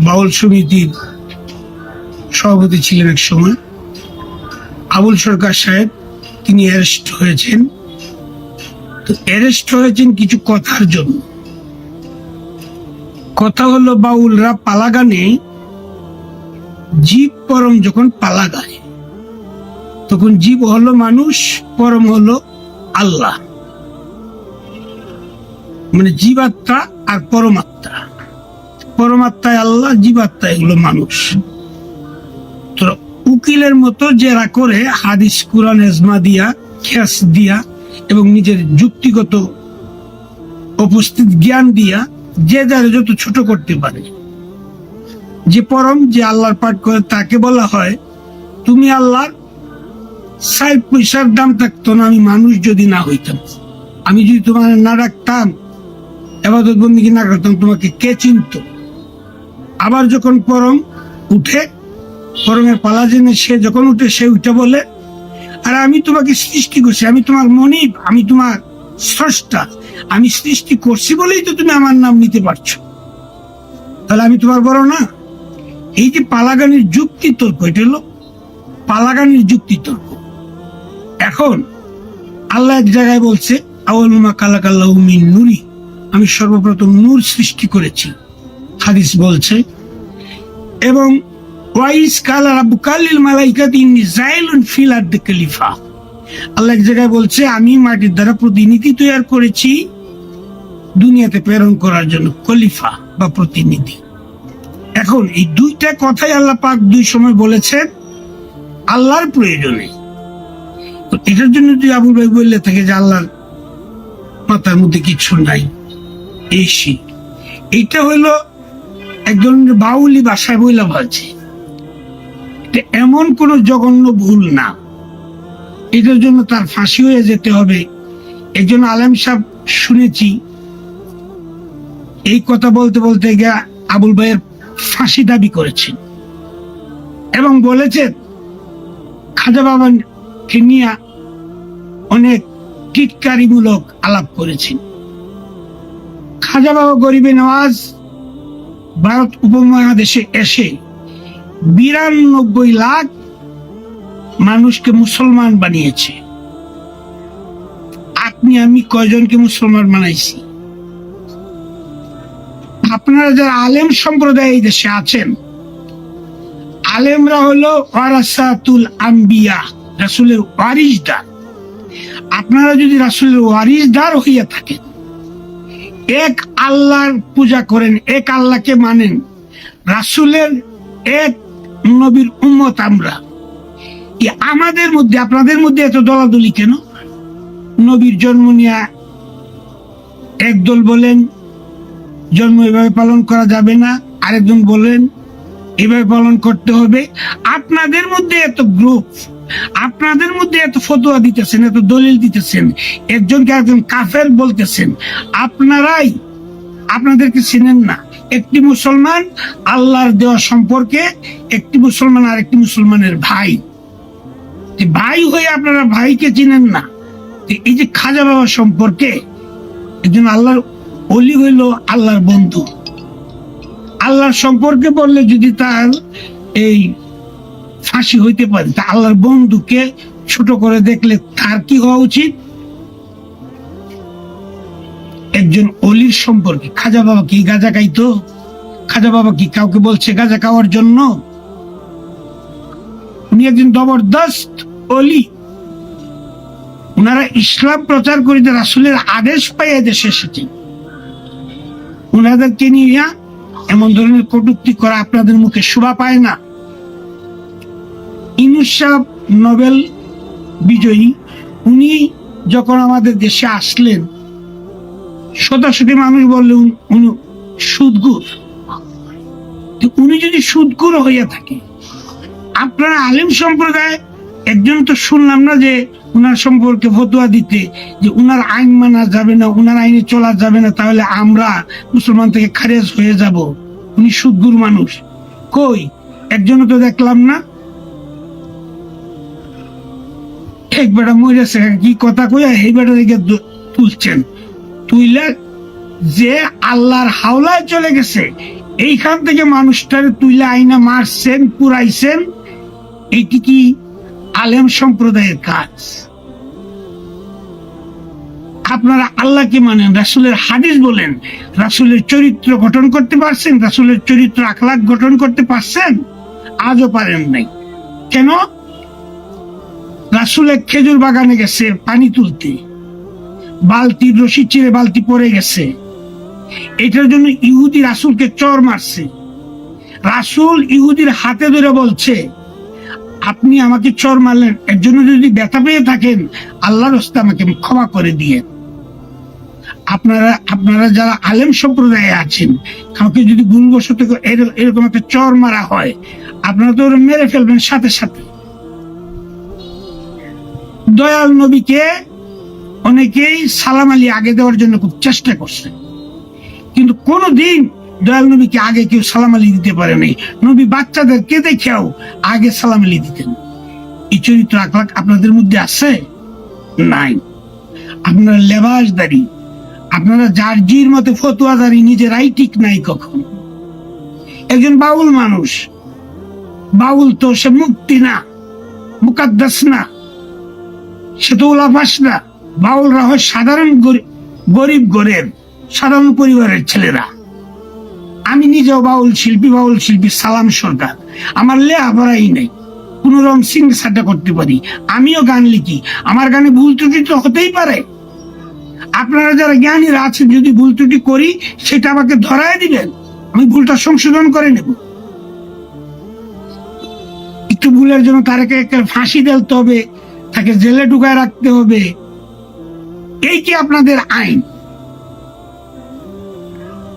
বাউল সমিতির সভাপতি ছিলেন এক সময়। আবুল সরকার সাহেব, তিনি অ্যারেস্ট হয়েছেন। তো অ্যারেস্ট হয়েছেন কিছু কথার জন্য। কথা হলো, বাউলরা পালা গানে জীব পরম যখন পালা গায় তখন জীব হলো মানুষ, পরম হলো আল্লাহ। মানে জীবাত্মা আর পরমাত্মা। পরমাত্মায় আল্লাহ, জীবাত্মা এগুলো মানুষ। উকিলের মতো জেরা করে হাদিস, কুরআন, এজমা দিয়া খেস দিয়া এবং নিজের যুক্তিগত উপস্থিত জ্ঞান দিয়া যে যারা যত ছোট করতে পারে। যে পরম যে আল্লাহর পাঠ করে, তাকে বলা হয়, তুমি আল্লাহর ষাট পয়সার দাম থাকতো না, আমি মানুষ যদি না হইতাম। আমি যদি তোমার না রাখতাম, এবাদত বন্দিকে না করতাম, তোমাকে কে চিনত? আবার যখন পরম উঠে পরমের পালা জেনে সে যখন উঠে, সে উঠে বলে, আর আমি তোমাকে সৃষ্টি করছি, আমি তোমার মনিব, আমি তোমার স্রষ্টা, আমি সৃষ্টি করছি বলেই তো তুমি আমার নাম নিতে পারছ। তাহলে আমি তোমার বড় না? এই যে পালাগানের যুক্তি তর্ক এটা হলো পালাগানের যুক্তি তর্ক এখন আল্লাহ এক জায়গায় বলছে, আউলমা কালাকাল্লাহ মিন নুরি আমি সর্বপ্রথম নূর সৃষ্টি করেছি। হাদিস বলছে, এবং ওয়াইস কালা রাব্বু কালিল মালাইকাত ইন্নি জাইলুন ফিল আরদি খলিফা। আল্লাহ এক জায়গায় বলছে, আমি মাটির দ্বারা প্রতিনিধি তৈরি করেছি, দুনিয়াতে প্রেরণ করার জন্য খলিফা বা প্রতিনিধি। এখন এই দুইটা কথাই আল্লাহ পাক দুই সময় বলেছেন, আল্লাহর প্রয়োজনে। এটার জন্য তুই আবুল ভাই বললে থাকে যে আল্লাহর মাথার মধ্যে কিছু নাই, এই শীত। এটা হইল একজন বাউলি বাসায় বইলা বলছে এমন কোন জঘন্য ভুল না। এটার জন্য তার ফাঁসি হয়ে যেতে হবে। একজন আলেম সাহেব শুনেছি, এই কথা বলতে বলতে গিয়ে আবুল ভাইয়ের ফাঁসি দাবি করেছেন এবং বলেছেন খাজা বাবাকে নিয়ে অনেক টিটকারিমূলক আলাপ করেছেন। খাজা বাবা গরিবে নওয়াজ ভারত উপমহাদেশে এসে বিরানব্বই লাখ মানুষকে মুসলমান বানিয়েছে। আপনি, আমি কয়জনকে মুসলমান বানাইছি? আপনারা যারা আলেম সম্প্রদায় এই দেশে আছেন, আলেমরা হলো ওয়ারাসাতুল আম্বিয়া, রাসুলের ওয়ারিসদার আপনারা যদি রাসুলের ওয়ারিসদার হইয়া থাকেন এক আল্লাহর পূজা করেন, এক আল্লাহকে মানেন। রাসুলের এক নবীর উম্মত আমরা। আমাদের মধ্যে, আপনাদের মধ্যে এত দলাদলি কেন? নবীর জন্ম নিয়ে একদল বলেন, জন্ম এভাবে পালন করা যাবে না। আরেকজন বলেন, এভাবে পালন করতে হবে। আপনাদের মধ্যে এত গ্রুপ আপনাদের মধ্যে এত ফতোয়া দিতেছেন, এত দলিল দিতেছেন, একজনকে একজন কাফের বলতেছেন, আপনারাই আপনাদেরকে চিনেন না। একটি মুসলমান আল্লাহর দেওয়া সম্পর্কে, একটি মুসলমান আর একটি মুসলমানের ভাই। ভাই হয়ে আপনারা ভাইকে চিনেন না। এই যে খাজা বাবা সম্পর্কে একজন আল্লাহর অলি হইল আল্লাহর বন্ধু। আল্লাহর সম্পর্কে বললে যদি তার এই ফাঁসি হইতে পারে। তা আল্লাহর বন্ধুকে ছোট করে দেখলে তার কি হওয়া উচিত? একজন অলির সম্পর্কে, খাজা বাবা কি গাজা খাইতো? খাজা বাবা কি কাউকে বলছে গাজা খাওয়ার জন্য? উনি একজন জবরদস্ত অলি। ওনারা ইসলাম প্রচার করিতে রাসুলের আদেশ পাইয়া দেশে এসেছেন ওনাদেরকে নিয়ে এমন ধরনের কটুক্তি করা আপনাদের মুখে শোভা পায় না। ইনুস নোবেল বিজয়ী। উনি যখন আমাদের দেশে আসলেন শতাশতি মানুষ বললেন উনি- সুদগুর। উনি যদি সুদগুর হইয়া থাকে, আপনারা আলিম সম্প্রদায়, একজন তো শুনলাম না যে উনার সম্পর্কে ফতোয়া দিতে, যে উনার আইন মানা যাবে না, উনার আইনে চলা যাবে না, তাহলে আমরা মুসলমান থেকে খারেজ হয়ে যাব। উনি সুদগুর মানুষ। কই? একজনও তো দেখলাম না এক বেটা মরেছে কি কথা কইয়া এই বেটা দিকে তুলছেন? তুইলে যে আল্লাহর হাওলায় চলে গেছে, এইখান থেকে মানুষটারে তুইলে আইনা মারছেন, পুরাইছেন এটি কি আলেম সম্প্রদায়ের কাজ? আপনারা আল্লাহকে মানেন, রাসুলের হাদিস বলেন, রাসুলের চরিত্র গঠন করতে পারছেন, রাসুলের চরিত্র আখলাখ গঠন করতে পারছেন, আজও পারেন নাই। কেন? রাসুলের খেজুর বাগানে গেছে, পানি তুলতে। বালতির রশি চিরে বালতি পড়ে গেছে। এটার জন্য ইহুদি রাসুলকে চর মারছে। রাসুল ইহুদির হাতে ধরে বলছে, আপনি আমাকে চর মারলেন, এর জন্য যদি ব্যথা পেয়ে থাকেন, আল্লাহর হস্তে আমাকে ক্ষমা করে দিয়ে আপনারা আপনারা যারা আলেম সম্প্রদায়ে আছেন, কাউকে যদি ভুলবশত এরকম একটা চর মারা হয়, আপনারা তো মেরে ফেলবেন সাথে সাথে। দয়াল নবীকে অনেকেই সালাম আলী আগে দেওয়ার জন্য খুব চেষ্টা করছে। কিন্তু কোনোদিন দয়াল নবীকে আগে কেউ সালাম আলী দিতে পারে নাই নবী বাচ্চাদেরকে দেখেও আগে সালাম আলী দিতেন। এই চরিত্র আখলাখ আপনাদের মধ্যে আছে? নাই। আপনারা লেবাসদারি, আপনারা যার জির মতে ফতুয়াদারি নিজেরাই ঠিক নাই কখন। একজন বাউল মানুষ, বাউল তো সে মুক্তি না, মুকাদ্দাস না। সে তো উলাফাস না বাউলরা হয় সাধারণ গরি- গরিব গরের সাধারণ পরিবারের ছেলেরা। আমি নিজেও বাউল শিল্পী বাউল শিল্পী সালাম সরকার। আমার লেখাপড়াই নেই। কোন সিং সাটা করতে পারি। আমিও গান লিখি। আমার গানে ভুল ত্রুটি তো হতেই পারে। আপনারা যারা জ্ঞানীরা আছেন, যদি ভুল ত্রুটি করি, সেটা আমাকে ধরায় দিবেন। আমি ভুলটা সংশোধন করে নেব। একটু ভুলের জন্য তারাকে ফাঁসি দেলতে হবে। তাকে জেলে ঢুকায় রাখতে হবে। এই কি আপনাদের আইন?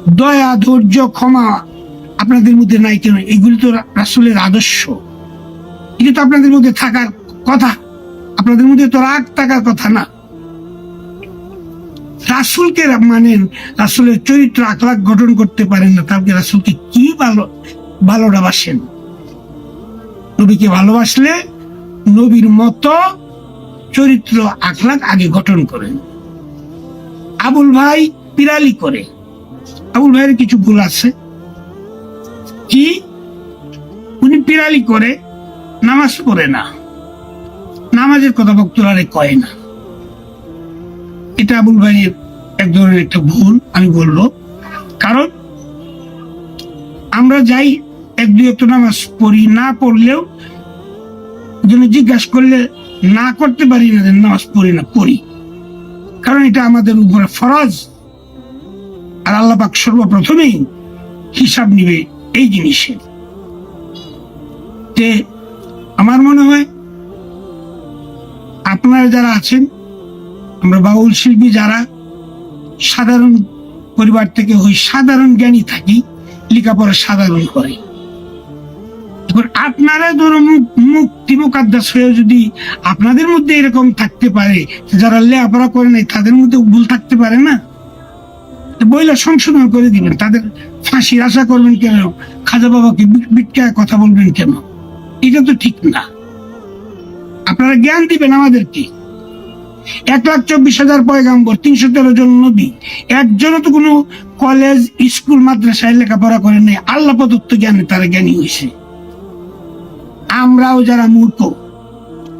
দয়া, ধৈর্য, ক্ষমা আপনাদের মধ্যে নাই কেন? এগুলি তো রাসুলের আদর্শ। এটি তো আপনাদের মধ্যে থাকার কথা। আপনাদের মধ্যে তো রাগ থাকার কথা না। রাসুলকে মানেন, রাসুলের চরিত্র, আখলাখ গঠন করতে পারেন না। তাহলে রাসুলকে কি ভালো, ভালোটা বাসেন? নবীকে ভালোবাসলে নবীর মতো চরিত্র, আখলাখ আগে গঠন করেন আবুল ভাই পিরালি করে। আবুল ভাইয়ের কিছু ভুল আছে। কি? উনি পিরালি করে, নামাজ পড়ে না। নামাজের কথা বক্তরারে কয় না। এটা আবুল ভাইয়ের এক ধরনের একটা ভুল, আমি বলব। কারণ আমরা যাই এক দুই একটা নামাজ পড়ি, না পড়লেও জন্য জিজ্ঞাসা করলে না করতে পারি না যে নামাজ পড়ি না, পড়ি। কারণ এটা আমাদের উপরে ফরজ। আর আল্লাহ পাক সর্বপ্রথমেই হিসাব নিবে এই জিনিসের। আমার মনে হয় আপনারা যারা আছেন, আমরা বাউল শিল্পী যারা, সাধারণ পরিবার থেকে হই সাধারণ জ্ঞানী থাকি, লেখাপড়া সাধারণ করে। এখন আপনারা ধরো মুক- মুক্তি মুকাদ্দাস হয়ে যদি আপনাদের মধ্যে এরকম থাকতে পারে যারা লেখাপড়া করে নাই, তাদের মধ্যে ভুল থাকতে পারে না? বইলা সংশোধন করে দিবেন, তাদের ফাঁসির আশা করবেন কেন? খাজা বাবাকে বিটকায় কথা বলবেন কেন? এটা তো ঠিক না। আপনারা জ্ঞান দিবেন আমাদেরকে। এক লাখ চব্বিশ হাজার পয়গাম্বর, তিনশো তেরো জন নবী। একজনও তো কোনো কলেজ স্কুল মাদ্রাসায় লেখাপড়া করেন নাই। আল্লাহ প্রদত্ত জ্ঞানে তারা জ্ঞানী হয়েছে আমরাও যারা মূর্খ,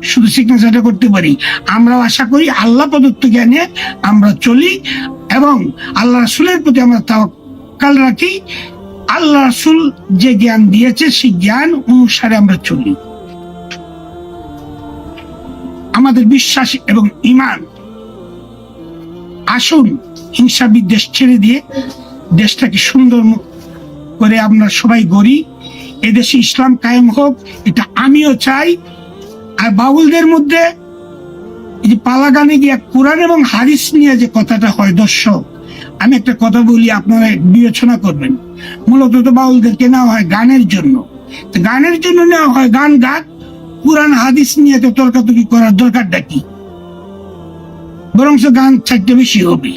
শুধু সিগনেচারটা করতে পারি। আমরাও আশা করি আল্লাহ প্রদত্ত জ্ঞানে আমরা চলি এবং আল্লাহ রাসুলের প্রতি আমরা তাওয়াক্কাল রাখি। আল্লাহ রাসুল যে জ্ঞান দিয়েছে, সেই জ্ঞান অনুসারে আমরা চলি। আমাদের বিশ্বাস এবং ইমান আসুন হিংসা বিদ্বেষ ছেড়ে দিয়ে দেশটাকে সুন্দর করে আমরা সবাই গড়ি। এদেশে ইসলাম কায়েম হোক, এটা আমিও চাই। আর বাউলদের মধ্যে এই যে পালাগানে গিয়ে কোরআন এবং হাদিস নিয়ে যে কথাটা হয়, দর্শক, আমি একটা কথা বলি, আপনারা বিবেচনা করবেন। মূলত তো বাউলদেরকে নেওয়া হয় গানের জন্য। গানের জন্য নেওয়া হয় গান গাক, কোরআন, হাদিস নিয়ে তো তর্কাতর্কি করার দরকারটা কি? বরং গান চাইতে বেশি হবে।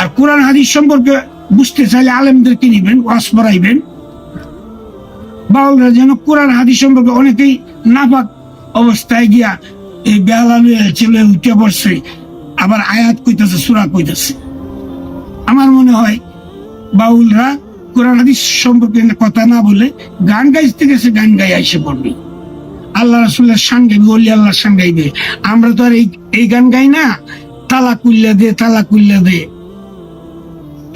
আর কোরআন, হাদিস সম্পর্কে বুঝতে চাইলে আলেমদেরকে নিবেন ওয়াস পড়াইবেন। বাউলরা যেন কোরআন হাদিস সম্পর্কে অনেকেই নাপাক অবস্থায় গিয়া এই বেহালা ছেলে উঠে পড়ছে। আবার আয়াত কইতেছে, সুরা কইতেছে। আমার মনে হয় বাউলরা কোরআন হাদিস সম্পর্কে কথা না বলে গান গাইতে গেছে, গান গাই এসে পড়বি। আল্লাহ রাসুল্লাহ সান গাইবে অলি আল্লাহ সান গাইবে আমরা তো আর এই এই গান গাই না, তালা কুল্লা দে, তালা কুল্লা দে।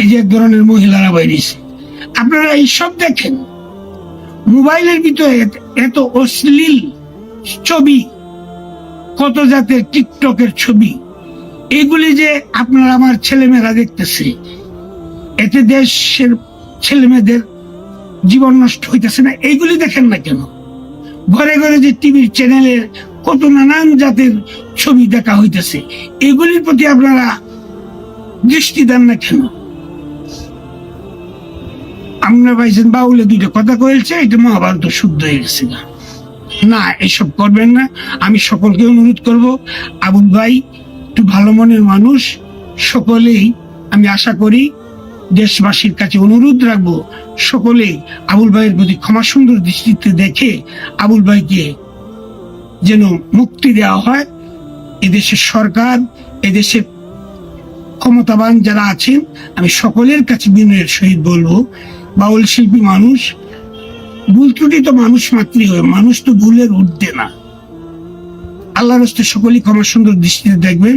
এই যে এক ধরনের মহিলারা বাইরেছে। আপনারা এইসব দেখেন। মোবাইলের ভিতরে এত- অশ্লীল ছবি, কত জাতের টিকটকের ছবি, এগুলি যে আপনারা আমার ছেলেমেয়েরা দেখতেছে, এতে দেশের ছেলেমেয়েদের জীবন নষ্ট হইতেছে না, এইগুলি দেখেন না কেন? ঘরে ঘরে যে টিভির চ্যানেলের কত নানান জাতের ছবি দেখা হইতেছে, এগুলির প্রতি আপনারা দৃষ্টি দেন না কেন? আমরা ভাইছেন বাউলে দুইটা কথা কয়েছে এটা মহাভারত শুদ্ধ হয়ে গেছে না, এসব করবেন না। আমি সকলকে অনুরোধ করব, আবুল ভাই, একটু ভালো মনের মানুষ, সকলেই আমি আশা করি দেশবাসীর কাছে অনুরোধ রাখব, সকলেই আবুল ভাইয়ের প্রতি ক্ষমা সুন্দর দৃষ্টিতে দেখে আবুল ভাইকে যেন মুক্তি দেওয়া হয়। এদেশের সরকার, এদেশের ক্ষমতাবান যারা আছেন, আমি সকলের কাছে বিনয়ের সহিত বলব বাউল শিল্পী মানুষ, ভুল ত্রুটি তো মানুষ মাত্রই হয়, মানুষ তো ভুলের উঠবে না। আল্লাহ হস্তে সকলেই ক্ষমা সুন্দর দৃষ্টিতে দেখবেন।